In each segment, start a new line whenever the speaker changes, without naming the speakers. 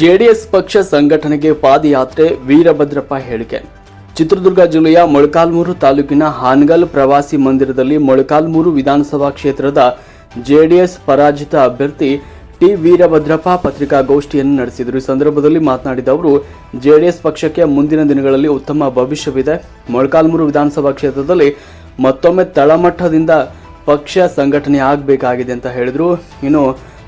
JDS ಪಕ್ಷ ಸಂಘಟನೆಗೆ ಪಾದಯಾತ್ರೆ ವೀರಭದ್ರಪ್ಪ ಹೇಳಿಕೆ. ಚಿತ್ರದುರ್ಗ ಜಿಲ್ಲೆಯ ಮೊಳಕಾಲ್ಮೂರು ತಾಲೂಕಿನ ಹಾನಗಲ್ ಪ್ರವಾಸಿ ಮಂದಿರದಲ್ಲಿ ಮೊಳಕಾಲ್ಮೂರು ವಿಧಾನಸಭಾ ಕ್ಷೇತ್ರದ ಜೆಡಿಎಸ್ ಪರಾಜಿತ ಅಭ್ಯರ್ಥಿ ಟಿ ವೀರಭದ್ರಪ್ಪ ಪತ್ರಿಕಾಗೋಷ್ಠಿಯನ್ನು ನಡೆಸಿದರು. ಈ ಸಂದರ್ಭದಲ್ಲಿ ಮಾತನಾಡಿದ ಅವರು, ಜೆಡಿಎಸ್ ಪಕ್ಷಕ್ಕೆ ಮುಂದಿನ ದಿನಗಳಲ್ಲಿ ಉತ್ತಮ ಭವಿಷ್ಯವಿದೆ. ಮೊಳಕಾಲ್ಮೂರು ವಿಧಾನಸಭಾ ಕ್ಷೇತ್ರದಲ್ಲಿ ಮತ್ತೊಮ್ಮೆ ತಳಮಟ್ಟದಿಂದ ಪಕ್ಷ ಸಂಘಟನೆ ಆಗಬೇಕಾಗಿದೆ ಅಂತ ಹೇಳಿದರು. ಇನ್ನು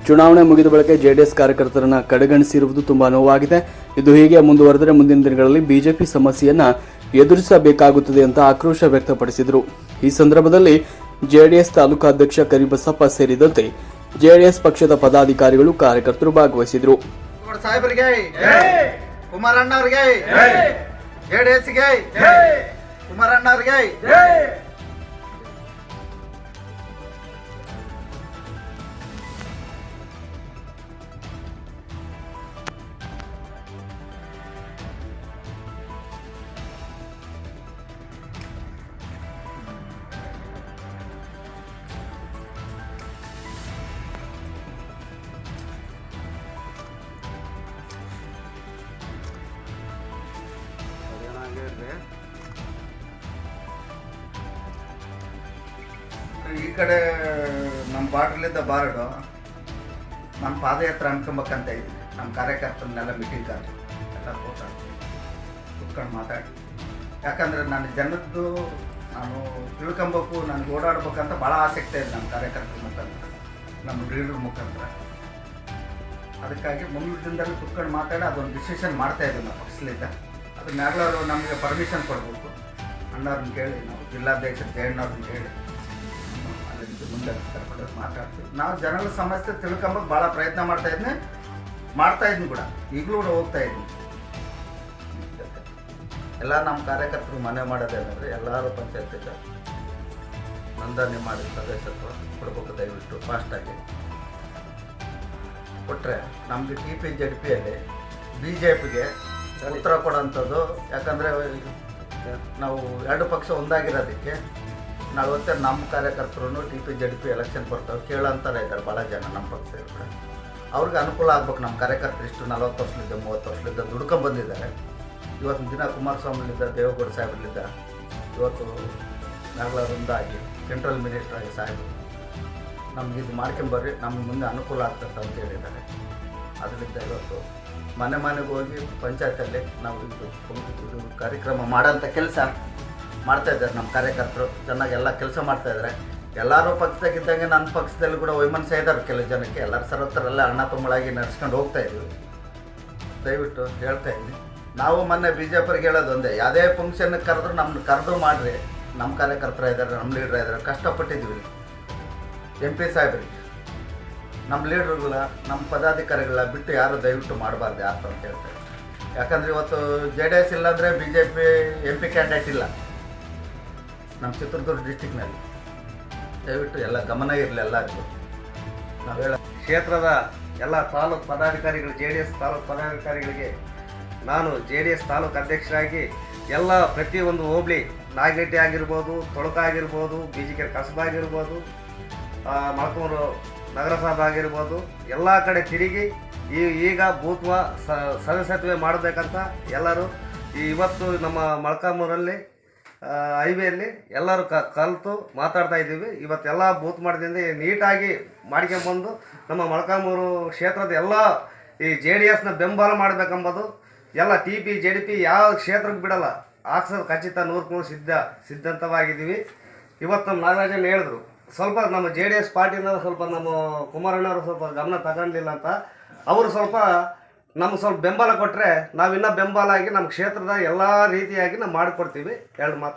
ಚುನಾವಣೆ ಮುಗಿದ ಬಳಿಕ ಜೆಡಿಎಸ್ ಕಾರ್ಯಕರ್ತರನ್ನು ಕಡೆಗಣಿಸಿರುವುದು ತುಂಬಾ ನೋವಾಗಿದೆ. ಇದು ಹೀಗೆ ಮುಂದುವರೆದರೆ ಮುಂದಿನ ದಿನಗಳಲ್ಲಿ ಬಿಜೆಪಿ ಸಮಸ್ಯೆಯನ್ನು ಎದುರಿಸಬೇಕಾಗುತ್ತದೆ ಅಂತ ಆಕ್ರೋಶ ವ್ಯಕ್ತಪಡಿಸಿದರು. ಈ ಸಂದರ್ಭದಲ್ಲಿ ಜೆಡಿಎಸ್ ತಾಲೂಕಾಧ್ಯಕ್ಷ ಕರಿಬಸಪ್ಪ ಸೇರಿದಂತೆ ಜೆಡಿಎಸ್ ಪಕ್ಷದ ಪದಾಧಿಕಾರಿಗಳು ಕಾರ್ಯಕರ್ತರು ಭಾಗವಹಿಸಿದರು.
ಕುಮಾರಣ್ಣ ಈ ಕಡೆ ನಮ್ಮ ಬಾರ್ಡ್ರಲ್ಲಿದ್ದ ಬಾರ್ಡು ನಮ್ಮ ಪಾದಯಾತ್ರೆ ಅನ್ಕೊಂಬಕ್ಕಂತ ಇದ್ವಿ ನಮ್ಮ ಕಾರ್ಯಕರ್ತರನ್ನೆಲ್ಲ ಮೀಟಿಂಗ್ ಕರೆದು ಎಲ್ಲ ಕೂತಾರೆ ಕೂತ್ಕೊಂಡು ಮಾತಾಡಿ. ಯಾಕಂದ್ರೆ ನನ್ನ ಜನದ್ದು ನಾನು ತಿಳ್ಕೊಬೇಕು, ನನಗೆ ಓಡಾಡ್ಬೇಕಂತ ಭಾಳ ಆಸಕ್ತಿ ಇದೆ ನಮ್ಮ ಕಾರ್ಯಕರ್ತರ ಮುಖಾಂತರ, ನಮ್ಮ ಲೀಡರ್ ಮುಖಾಂತರ. ಅದಕ್ಕಾಗಿ ಮುಂದಿನ ದಿನದಲ್ಲಿ ಕುತ್ಕೊಂಡು ಮಾತಾಡಿ, ಅದೊಂದು ಡಿಸಿಷನ್ ಮಾಡ್ತಾ ಇದ್ದೀವಿ ನಾವು ಪಕ್ಷಲಿದ್ದ ಅದು ಮ್ಯಾಗ್ಲವರು ನಮಗೆ ಪರ್ಮಿಷನ್ ಕೊಡಬೇಕು. ಅಣ್ಣವ್ರನ್ನ ಕೇಳಿ, ನಾವು ಜಿಲ್ಲಾಧ್ಯಕ್ಷ ಜಯಣ್ಣವ್ರನ್ನ ಕೇಳಿ ಅದಕ್ಕೆ ಮುಂದೆ ಕರ್ಕೊಂಡು ಮಾತಾಡ್ತೀವಿ. ನಾವು ಜನಗಳ ಸಮಸ್ಯೆ ತಿಳ್ಕೊಂಬಕ್ಕೆ ಭಾಳ ಪ್ರಯತ್ನ ಮಾಡ್ತಾ ಇದ್ದೀನಿ ಮಾಡ್ತಾ ಇದ್ನು ಕೂಡ. ಈಗಲೂ ಕೂಡ ಹೋಗ್ತಾ ಇದ್ವಿ ಎಲ್ಲ ನಮ್ಮ ಕಾರ್ಯಕರ್ತರು ಮನೆ ಮಾಡೋದೇ ಅಂದರೆ ಎಲ್ಲರೂ ಪಂಚಾಯತ್ ನೋಂದಣಿ ಮಾಡಿದ ಸದಸ್ಯತ್ವ ಕೊಡ್ಬೇಕು ದಯವಿಟ್ಟು ಫಾಸ್ಟಾಗಿ ಕೊಟ್ಟರೆ ನಮಗೆ ಟಿ ಪಿ ಜೆಡ್ ಪಿಯಲ್ಲಿ ಬಿ ಜೆ ಪಿಗೆ ಉತ್ತರ ಕೊಡೋಂಥದ್ದು. ಯಾಕಂದರೆ ನಾವು ಎರಡು ಪಕ್ಷ ಒಂದಾಗಿರೋದಕ್ಕೆ ನಲವತ್ತೆ ನಮ್ಮ ಕಾರ್ಯಕರ್ತರು T P Z P election ಬರ್ತಾವೆ ಕೇಳೋಂತಾರೆ ಇದ್ದಾರೆ ಭಾಳ ಜನ ನಮ್ಮ ಪಕ್ಷದವರು ಅವ್ರಿಗೆ ಅನುಕೂಲ ಆಗ್ಬೇಕು ನಮ್ಮ ಕಾರ್ಯಕರ್ತರು ಇಷ್ಟು ನಲವತ್ತು ವರ್ಷದಿಂದ, ಮೂವತ್ತು ವರ್ಷದಿಂದ ದುಡ್ಕೊಂಡ್ ಬಂದಿದ್ದಾರೆ. ಇವತ್ತಿನ ದಿನ ಕುಮಾರಸ್ವಾಮಿಲಿದ್ದ, ದೇವೇಗೌಡ ಸಾಹೇಬ್ರಲ್ಲಿದ್ದ, ಇವತ್ತು ನಾಗಲವೃಂದಾಗಿ ಸೆಂಟ್ರಲ್ ಮಿನಿಸ್ಟರ್ ಆಗಿ ಸಾಹೇಬರು. ನಮ್ಗೆ ಇದು ಮಾಡ್ಕೊಂಬರ್ರಿ ನಮ್ಗೆ ಮುಂದೆ ಅನುಕೂಲ ಆಗ್ತದೆ ಅಂತ ಹೇಳಿದ್ದಾರೆ. ಅದರಿಂದ ಇವತ್ತು ಮನೆ ಮನೆಗೆ ಹೋಗಿ ಪಂಚಾಯತಲ್ಲಿ ನಾವು ಇದು ಇದು ಕಾರ್ಯಕ್ರಮ ಮಾಡೋಂಥ ಕೆಲಸ ಮಾಡ್ತಾ ಇದ್ದಾರೆ ನಮ್ಮ ಕಾರ್ಯಕರ್ತರು. ಚೆನ್ನಾಗಿ ಎಲ್ಲ ಕೆಲಸ ಮಾಡ್ತಾ ಇದ್ದಾರೆ. ಎಲ್ಲರೂ ಪಕ್ಷದಾಗಿದ್ದಂಗೆ ನನ್ನ ಪಕ್ಷದಲ್ಲಿ ಕೂಡ ವೈಮನಸ್ಸ ಇದ್ದಾರೆ ಕೆಲವು ಜನಕ್ಕೆ. ಎಲ್ಲರ ಸರ್ವತ್ರಲ್ಲ ಅಣ್ಣ ತಮ್ಮಳಾಗಿ ನಡೆಸ್ಕೊಂಡು ಹೋಗ್ತಾ ಇದ್ವಿ. ದಯವಿಟ್ಟು ಹೇಳ್ತಾ ಇದ್ದೀನಿ. ನಾವು ಮೊನ್ನೆ ಬಿ ಜೆ ಪಿಗೆ ಹೇಳೋದೊಂದೇ ಯಾವುದೇ ಫಂಕ್ಷನ್ ಕರೆದ್ರು ನಮ್ಮನ್ನ ಕರೆದು ಮಾಡಿರಿ. ನಮ್ಮ ಕಾರ್ಯಕರ್ತರ ಇದ್ದಾರೆ ನಮ್ಮ ಲೀಡ್ರ್ ಇದ್ದಾರೆ ಕಷ್ಟಪಟ್ಟಿದ್ವಿ ಎಂ ಪಿ ಸಾಹೇಬ್ರಿಗೆ. ನಮ್ಮ ಲೀಡರ್ಗಳ ನಮ್ಮ ಪದಾಧಿಕಾರಿಗಳ ಬಿಟ್ಟು ಯಾರು ದಯವಿಟ್ಟು ಮಾಡಬಾರ್ದು ಯಾರು ಅಂತ ಹೇಳ್ತಾರೆ ಯಾಕಂದರೆ ಇವತ್ತು ಜೆ ಡಿ ಎಸ್ ಇಲ್ಲಾಂದರೆ B J P M P candidate ಇಲ್ಲ. ನಮ್ಮ ಚಿತ್ರದುರ್ಗ ಡಿಸ್ಟಿಕ್ನಲ್ಲಿ ದಯವಿಟ್ಟು ಎಲ್ಲ ಗಮನ ಇರಲಿ ಎಲ್ಲರಿಗೂ. ನಾವು ಹೇಳ
ಕ್ಷೇತ್ರದ ಎಲ್ಲ ತಾಲೂಕು ಪದಾಧಿಕಾರಿಗಳು ಜೆ ಡಿ ಎಸ್ ತಾಲೂಕು ಪದಾಧಿಕಾರಿಗಳಿಗೆ ನಾನು ಜೆ ಡಿ ಎಸ್ ತಾಲೂಕು ಅಧ್ಯಕ್ಷರಾಗಿ ಎಲ್ಲ ಪ್ರತಿಯೊಂದು ಹೋಬಳಿ ನಾಗರೆಡ್ಡಿ ಆಗಿರ್ಬೋದು ತೊಳಕ ಆಗಿರ್ಬೋದು ಆ, ಮೊಳಕೂರು ನಗರಸಭೆ ಆಗಿರ್ಬೋದು, ಎಲ್ಲ ಕಡೆ ತಿರುಗಿ ಈ ಈಗ ಭೂತ್ವ ಸದಸ್ಯತ್ವ ಮಾಡಬೇಕಂತ ಎಲ್ಲರೂ ಈ ಇವತ್ತು ನಮ್ಮ ಮಳಕಾಮೂರಲ್ಲಿ ಹೈವೇಯಲ್ಲಿ ಎಲ್ಲರೂ ಕ, ಕಲಿತು ಮಾತಾಡ್ತಾ ಇದ್ದೀವಿ. ಇವತ್ತೆಲ್ಲ ಬೂತ್ ಮಾಡಿದಿಂದ ನೀಟಾಗಿ ಮಾಡ್ಕೊಂಬಂದು ನಮ್ಮ ಮೊಳಕಾಮೂರು ಕ್ಷೇತ್ರದ ಎಲ್ಲ ಈ ಜೆ ಡಿ ಎಸ್ನ ಬೆಂಬಲ ಮಾಡಬೇಕೆಂಬುದು, ಎಲ್ಲ T P, J D P ಯಾವ ಕ್ಷೇತ್ರಕ್ಕೆ ಬಿಡಲ್ಲ, ಹಾಕ್ಸೋದು ಖಚಿತ ನೂರು ಸಿದ್ಧ, ಸಿದ್ಧಂತವಾಗಿದ್ದೀವಿ. ಇವತ್ತು ನಮ್ಮ ನಾಗರಾಜನ್ ಹೇಳಿದ್ರು ಸ್ವಲ್ಪ ನಮ್ಮ ಜೆ ಡಿ ಎಸ್ ಪಾರ್ಟಿನ ಸ್ವಲ್ಪ ನಮ್ಮ ಕುಮಾರಣ್ಣವರು ಸ್ವಲ್ಪ ಗಮನ ತಗೊಂಡಿಲ್ಲ ಅಂತ. ಅವರು ಸ್ವಲ್ಪ ನಮ್ಗೆ ಸ್ವಲ್ಪ ಬೆಂಬಲ ಕೊಟ್ಟರೆ ನಾವಿನ್ನೂ ಬೆಂಬಲ ಆಗಿ ನಮ್ಮ ಕ್ಷೇತ್ರದ ಎಲ್ಲ ರೀತಿಯಾಗಿ ನಾವು ಮಾಡಿಕೊಡ್ತೀವಿ. ಎರಡು ಮಾತು.